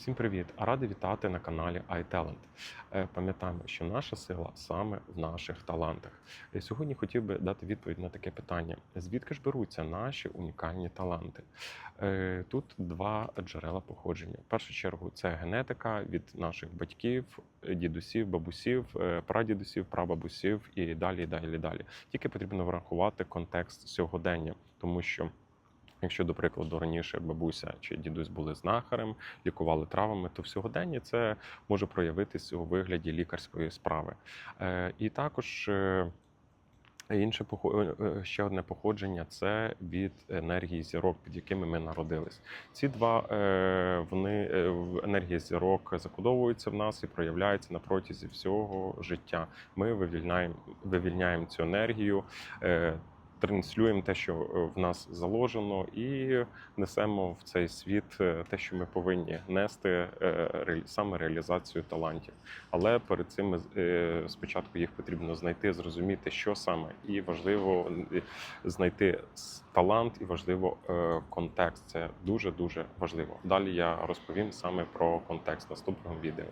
Всім привіт! Радий вітати на каналі iTalent. Е, Пам'ятаємо, що наша сила саме в наших талантах. Сьогодні хотів би дати відповідь на таке питання: звідки ж беруться наші унікальні таланти? Е, Тут два джерела походження. В першу чергу це генетика від наших батьків, дідусів, бабусів, е, прадідусів, прабабусів і далі, далі, далі. Тільки потрібно врахувати контекст сьогодення, тому що. Якщо, до прикладу, раніше бабуся чи дідусь були знахарем, лікували травами, то в сьогоденні це може проявитись у вигляді лікарської справи. Е, І також е, інше е, ще одне походження це від енергії зірок, під якими ми народились. Ці два вони енергія зірок закодовуються в нас і проявляються на протязі всього життя. Ми вивільняємо, вивільняємо цю енергію. Транслюємо те, що е, в нас заложено, і несемо в цей світ е, те, що ми повинні нести е, саме реалізацію талантів. Але перед цим спочатку їх потрібно знайти, зрозуміти, що саме, і важливо знайти талант, і важливо контекст. Це дуже дуже важливо. Далі я розповім саме про контекст в наступному відео.